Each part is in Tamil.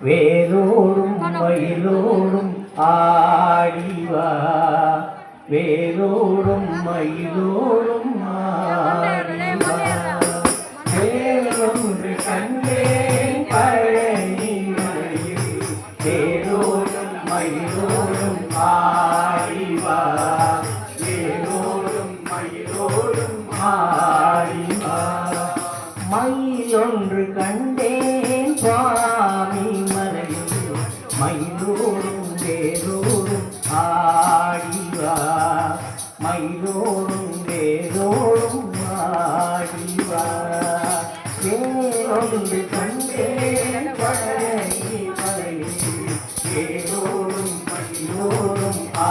வேரோடும் மயிலோடும் ஆடிவா. வேரோடும் மயிலோடும் ஆடிவா ಮೈಲೋಡು ಬೇರೋಡು ಆಡಿವ ಮೈಲೋಡು ಬೇರೋಡು ಆಡಿವ ಏರೊಂದು ಕಂಡೇ ಪಡೆಯಿ ಪಡೆಯಿ ಏರೋಡು ಮೈಲೋಡು ಆ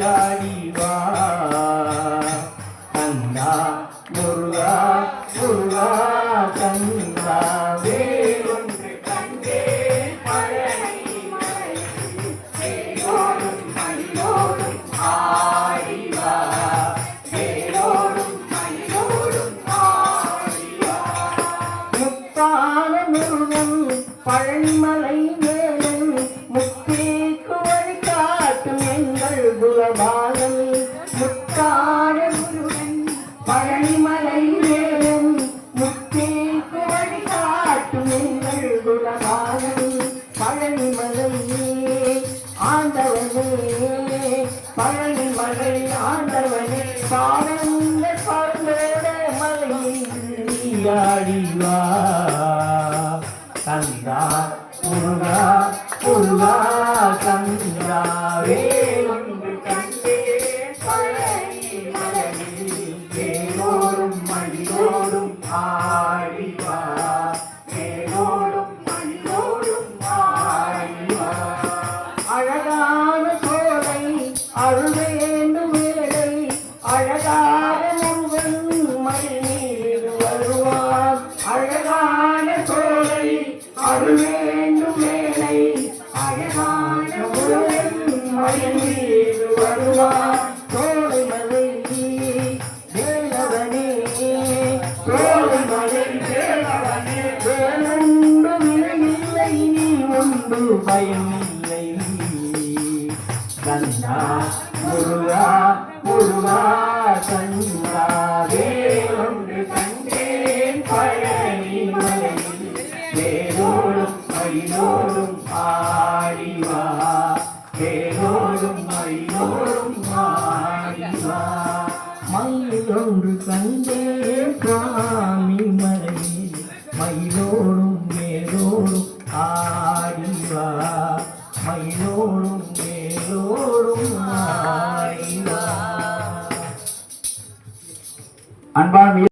diário. பழனி மலை ஆண்டவனே பாடந்த பறந்தோட மலையாடிவா கந்தா முருகா முருகா கந்தாவே பயமில்லை கண்ணா முருகா முருகா கண்ணா வேறொன்று கண்டேன் பழனி மலையில் வேரோடும் மயிலோடும் ஆடிவா வேரோடும் மயிலோடும் மயிலொன்று கண்டே சாமி மலையில் மயிலோடும் மேலோடும் ஆடிவா. மயிலோடும் மேலோடும் ஆடிவா. அன்பான்